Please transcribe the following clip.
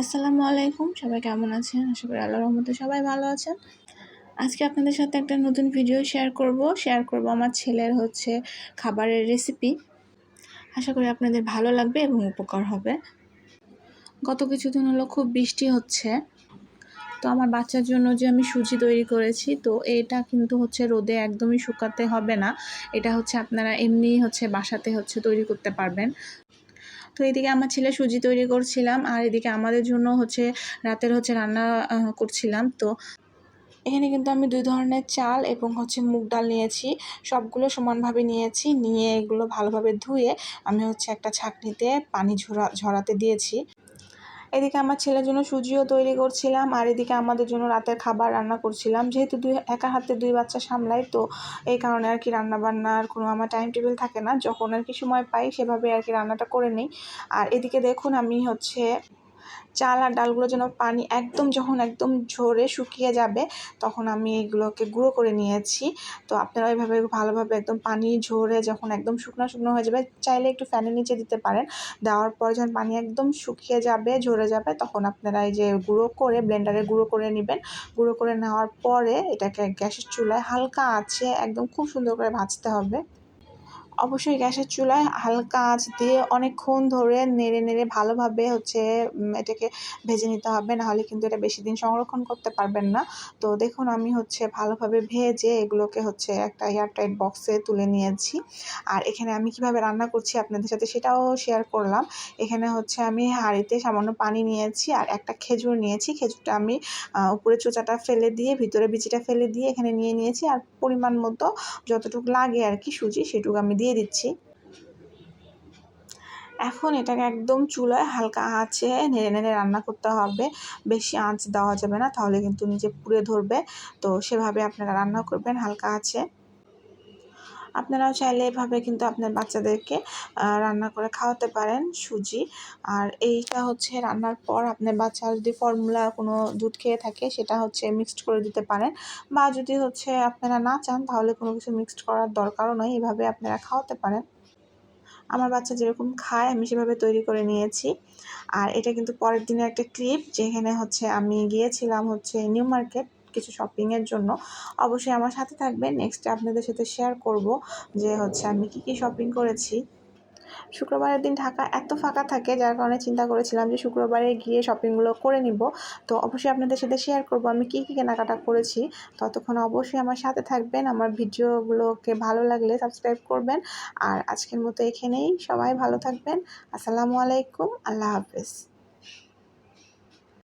আসসালামু আলাইকুম, সবাই কেমন আছেন? আশা করি আল্লাহর রহমতে সবাই ভালো আছেন। আজকে আপনাদের সাথে একটা নতুন ভিডিও শেয়ার করব। শেয়ার করব আমার ছেলের হচ্ছে খাবারের রেসিপি আশা করি আপনাদের ভালো লাগবে এবং উপকার হবে। গত কিছুদিন হলো খুব বৃষ্টি হচ্ছে। তো আমার বাচ্চার জন্য যে আমি সুজি তৈরি করেছি, তো এটা কিন্তু হচ্ছে রোদে একদমই শুকাতে হবে না। এটা হচ্ছে আপনারা এমনি হচ্ছে বাসাতে হচ্ছে তৈরি করতে পারবেন। তো এদিকে আমার ছেলে সুজি তৈরি করছিলাম, আর এদিকে আমাদের জন্য হচ্ছে রাতের হচ্ছে রান্না করছিলাম। তো এখানে কিন্তু আমি দুই ধরনের চাল এবং হচ্ছে মুগ ডাল নিয়েছি। সবগুলো সমানভাবে নিয়েছি, নিয়ে এগুলো ভালোভাবে ধুয়ে আমি হচ্ছে একটা ছাঁকনিতে পানি ঝরা, ঝরাতে দিয়েছি। এদিকে আমার ছেলের জন্য সুজিও তৈরি করছিলাম, আর এদিকে আমাদের জন্য রাতের খাবার রান্না করছিলাম। যেহেতু দুই, একা হাতে দুই বাচ্চা সামলাই, তো এই কারণে আর কি রান্না বান্নার কোনো আমার টাইম টেবিল থাকে না। যখন আর কি সময় পাই, সেভাবে আর কি রান্নাটা করে নিই। আর এদিকে দেখুন, আমি হচ্ছে চাল আর ডালগুলো যেন পানি একদম যখন একদম ঝরে শুকিয়ে যাবে, তখন আমি এগুলোকে গুঁড়ো করে নিয়েছি। তো আপনারা ওইভাবে ভালোভাবে একদম পানি ঝরে যখন একদম শুকনো শুকনো হয়ে যাবে, চাইলে একটু ফ্যানের নিচে দিতে পারেন। দেওয়ার পর যখন পানি একদম শুকিয়ে যাবে, ঝরে যাবে, তখন আপনারা এই যে গুঁড়ো করে ব্লেন্ডারে গুঁড়ো করে নেবেন। গুঁড়ো করে নেওয়ার পরে এটাকে গ্যাসের চুলায় হালকা আছে একদম খুব সুন্দর করে ভাজতে হবে। অবশ্যই গ্যাসের চুলায় হালকা আঁচ দিয়ে অনেকক্ষণ ধরে নেড়ে নেড়ে ভালোভাবে হচ্ছে এটাকে ভেজে নিতে হবে। নাহলে কিন্তু এটা বেশি দিন সংরক্ষণ করতে পারবেন না। তো দেখুন, আমি হচ্ছে ভালোভাবে ভেজে এগুলোকে হচ্ছে একটা এয়ারটাইট বক্সে তুলে নিয়েছি। আর এখানে আমি কীভাবে রান্না করছি আপনাদের সাথে সেটাও শেয়ার করলাম। এখানে হচ্ছে আমি হাঁড়িতে সামান্য পানি নিয়েছি আর একটা খেজুর নিয়েছি। খেজুরটা আমি উপরে চোচাটা ফেলে দিয়ে ভিতরে বিচিটা ফেলে দিয়ে এখানে নিয়ে নিয়েছি। আর পরিমাণ মতো যতটুকু লাগে আর কি সুজি, সেটুকু আমি দিয়ে দিচ্ছি। এখন এটাকে একদম চুলায় হালকা আঁচে নেড়ে নেড়ে রান্না করতে হবে। বেশি আঁচ দেওয়া যাবে না, তাহলে কিন্তু নিজে পুড়ে ধরবে। তো সেভাবে আপনারা রান্না করবেন হালকা আছে আপনারাও চাইলে এভাবে কিন্তু আপনার বাচ্চাদেরকে রান্না করে খাওয়াতে পারেন সুজি। আর এইটা হচ্ছে রান্নার পর আপনার বাচ্চা যদি ফর্মুলা কোনো দুধ খেয়ে থাকে, সেটা হচ্ছে মিক্সড করে দিতে পারেন। বা যদি হচ্ছে আপনারা না চান, তাহলে কোনো কিছু মিক্সড করার দরকারও নয় এভাবে আপনারা খাওয়াতে পারেন। আমার বাচ্চা যেরকম খায়, আমি সেভাবে তৈরি করে নিয়েছি। আর এটা কিন্তু পরের দিনের একটা ক্লিপ যেখানে হচ্ছে আমি গিয়েছিলাম হচ্ছে নিউ মার্কেট। কিছু শপিংয়ের জন্য, অবশ্যই আমার সাথে থাকবেন। নেক্সটে আপনাদের সাথে শেয়ার করব যে হচ্ছে আমি কী কী শপিং করেছি। শুক্রবারের দিন ঢাকা এত ফাঁকা থাকে, যার কারণে চিন্তা করেছিলাম যে শুক্রবারে গিয়ে শপিংগুলো করে নিব। তো অবশ্যই আপনাদের সাথে শেয়ার করব আমি কী কী কেনাকাটা করেছি। ততক্ষণ অবশ্যই আমার সাথে থাকবেন, আমার ভিডিওগুলোকে ভালো লাগলে সাবস্ক্রাইব করবেন। আর আজকের মতো এখানেই, সবাই ভালো থাকবেন। আসসালামু আলাইকুম, আল্লাহ হাফেজ।